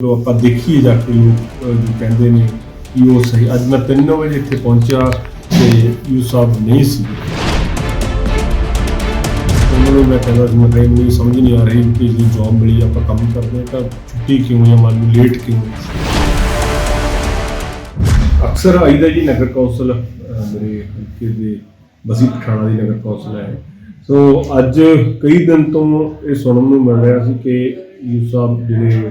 ਚਲੋ ਆਪਾਂ ਦੇਖੀਏ ਜਾ ਕੇ ਲੋਕ ਅਹ, ਜੋ ਕਹਿੰਦੇ ਨੇ ਕਿ ਉਹ ਸਹੀ। ਅੱਜ ਮੈਂ 3 ਵਜੇ ਇੱਥੇ ਪਹੁੰਚਿਆ ਤੇ ਯੂ ਸਾਹਿਬ ਨਹੀਂ ਸੀ। ਉਹਨਾਂ ਨੂੰ ਮੈਂ ਕਹਿੰਦਾ ਸੀ ਮੈਂ ਕਿਹਾ ਮੈਨੂੰ ਸਮਝ ਨਹੀਂ ਆ ਰਹੀ ਕਿ ਜੇ ਜੌਬ ਮਿਲੀ ਆਪਾਂ ਕੰਮ ਕਰਦੇ ਹਾਂ ਤਾਂ ਛੁੱਟੀ ਕਿਉਂ ਜਾਂ ਮੰਨ ਲਓ ਲੇਟ ਕਿਉਂ ਅਕਸਰ ਆਈਦਾ ਜੀ ਨਗਰ ਕੌਂਸਲ ਅਹ, ਮੇਰੇ ਹਲਕੇ ਦੇ ਬਸੀ ਪਠਾਣਾ ਦੀ ਨਗਰ ਕੌਂਸਲ ਹੈ। ਸੋ ਅੱਜ ਕਈ ਦਿਨ ਤੋਂ ਇਹ ਸੁਣਨ ਨੂੰ ਮਿਲ ਰਿਹਾ ਸੀ ਕਿ ਯੂ ਸਾਹਿਬ ਜਿਹੜੇ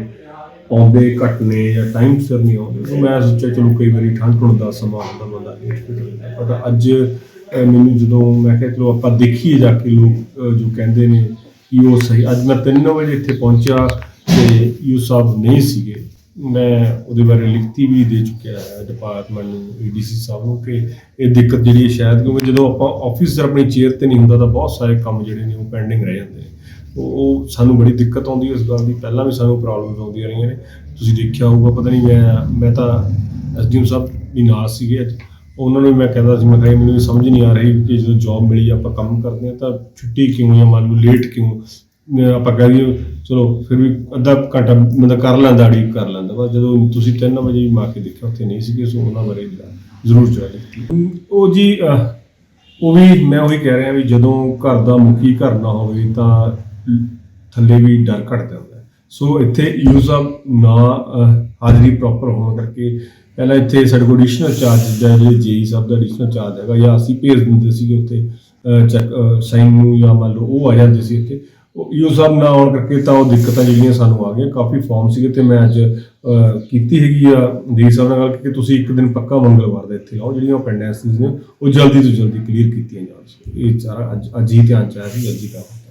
ਆਉਂਦੇ ਘੱਟ ਨੇ ਜਾਂ ਟਾਈਮ ਸਿਰ ਨਹੀਂ ਆਉਂਦੇ। ਸੋ ਮੈਂ ਸੋਚਿਆ ਚਲੋ ਕਈ ਵਾਰੀ ਠੰਡ ਠੁੰਡ ਦਾ ਸਮਾਂ ਹੁੰਦਾ ਬੰਦਾ ਪਰ ਅੱਜ ਮੈਨੂੰ ਜਦੋਂ ਮੈਂ ਕਿਹਾ ਚਲੋ ਆਪਾਂ ਦੇਖੀਏ ਜਾ ਕੇ ਲੋਕ ਜੋ ਕਹਿੰਦੇ ਨੇ ਕਿ ਉਹ ਸਹੀ ਅੱਜ ਮੈਂ 3 ਵਜੇ ਇੱਥੇ ਪਹੁੰਚਿਆ ਤੇ ਯੂ ਸਾਹਿਬ ਨਹੀਂ ਸੀਗੇ। ਮੈਂ ਉਹਦੇ ਬਾਰੇ ਲਿਖਤੀ ਵੀ ਦੇ ਚੁੱਕਿਆ ਹੈ ਡਿਪਾਰਟਮੈਂਟ ਨੂੰ ਏਡੀਸੀ ਸਾਹਿਬ ਨੂੰ ਕਿ ਇਹ ਦਿੱਕਤ ਜਿਹੜੀ ਹੈ ਸ਼ਾਇਦ ਕਿਉਂਕਿ ਜਦੋਂ ਆਪਾਂ ਆਫਿਸਰ ਆਪਣੀ ਚੇਅਰ ਤੇ ਨਹੀਂ ਹੁੰਦਾ ਤਾਂ ਬਹੁਤ ਸਾਰੇ ਕੰਮ ਜਿਹੜੇ ਨੇ ਉਹ ਪੈਂਡਿੰਗ ਰਹਿ ਜਾਂਦੇ ਨੇ। ਉਹ ਸਾਨੂੰ ਬੜੀ ਦਿੱਕਤ ਆਉਂਦੀ ਹੈ ਇਸ ਗੱਲ ਦੀ। ਪਹਿਲਾਂ ਵੀ ਸਾਨੂੰ ਪ੍ਰੋਬਲਮਸ ਆਉਂਦੀਆਂ ਰਹੀਆਂ ਨੇ। ਤੁਸੀਂ ਦੇਖਿਆ ਹੋਊਗਾ, ਪਤਾ ਨਹੀਂ ਮੈਂ ਮੈਂ ਤਾਂ ਐਸਡੀਐਮ ਸਾਹਿਬ ਵੀ ਨਾਲ ਸੀਗੇ ਅੱਜ। ਉਹਨਾਂ ਨੂੰ ਵੀ ਮੈਂ ਕਹਿੰਦਾ ਸੀ, ਮੈਂ ਕਿਹਾ ਮੈਨੂੰ ਇਹ ਸਮਝ ਨਹੀਂ ਆ ਰਹੀ ਕਿ ਜਦੋਂ ਜੌਬ ਮਿਲੀ ਆਪਾਂ ਕੰਮ ਕਰਦੇ ਹਾਂ ਤਾਂ ਛੁੱਟੀ ਕਿਉਂ ਜਾਂ ਮੰਨ ਲਓ ਲੇਟ ਕਿਉਂ? ਆਪਾਂ ਕਹਿ ਦਈਏ, ਚਲੋ ਫਿਰ ਵੀ ਅੱਧਾ ਘੰਟਾ ਬੰਦਾ ਕਰ ਲੈਂਦਾ, ਅੜੀ ਕਰ ਲੈਂਦਾ। ਪਰ ਜਦੋਂ ਤੁਸੀਂ 3 ਵਜੇ ਵੀ ਮਾਰ ਕੇ ਦੇਖਿਆ, ਉੱਥੇ ਨਹੀਂ ਸੀਗੇ, ਸੋ ਉਹਨਾਂ ਬਾਰੇ ਜ਼ਰੂਰ ਚੜਾ ਉਹ ਜੀ ਉਹ ਵੀ ਮੈਂ ਉਹੀ ਕਹਿ ਰਿਹਾ ਵੀ ਜਦੋਂ ਘਰ ਦਾ ਮੁਖੀ ਘਰ ਨਾ ਹੋਵੇ ਤਾਂ ਥੱਲੇ ਵੀ ਡਰ ਘਟ ਜਾਂਦਾ ਸੋ ਇੱਥੇ ਯੂਜ਼ ਆਫ ਨਾ ਹਾਜ਼ਰੀ ਪ੍ਰੋਪਰ ਹੋਣ ਕਰਕੇ ਪਹਿਲਾਂ ਇੱਥੇ ਸਾਡੇ ਕੋਲ ਐਡੀਸ਼ਨਲ ਚਾਰਜ ਦਾ ਜਿਹੜੇ ਜੇਈ ਸਾਹਿਬ ਦਾ ਐਡੀਸ਼ਨਲ ਚਾਰਜ ਹੈਗਾ ਜਾਂ ਅਸੀਂ ਭੇਜ ਦਿੰਦੇ ਸੀਗੇ ਉੱਥੇ ਚੈੱਕ ਸਾਈਨ ਨੂੰ ਜਾਂ ਮੰਨ ਲਓ, ਉਹ ਆ ਜਾਂਦੇ ਸੀ ਇੱਥੇ। ਉਹ ਯੂਜ਼ ਆਫ ਨਾ ਆਉਣ ਕਰਕੇ ਤਾਂ ਉਹ ਦਿੱਕਤਾਂ ਜਿਹੜੀਆਂ ਸਾਨੂੰ ਆ ਗਈਆਂ। ਕਾਫੀ ਫਾਰਮ ਸੀਗੇ ਤੇ ਮੈਂ ਅੱਜ ਕੀਤੀ ਹੈਗੀ ਆ। ਜੇਈ ਸਾਹਿਬ ਨਾਲ ਗੱਲ ਕਿ ਤੁਸੀਂ ਇੱਕ ਦਿਨ ਪੱਕਾ ਮੰਗਲਵਾਰ ਦਾ ਇੱਥੇ ਆਓ। ਜਿਹੜੀਆਂ ਪੈਂਡੈਂਸੀਜ਼ ਨੇ ਉਹ ਜਲਦੀ ਤੋਂ ਜਲਦੀ ਕਲੀਅਰ ਕੀਤੀਆਂ ਜਾਣ। ਇਹ ਸਾਰਾ ਅੱਜ ਅੱਜ ਹੀ ਧਿਆਨ ਚ ਆਇਆ ਸੀ, ਅੱਜ ਹੀ ਕੰਮ।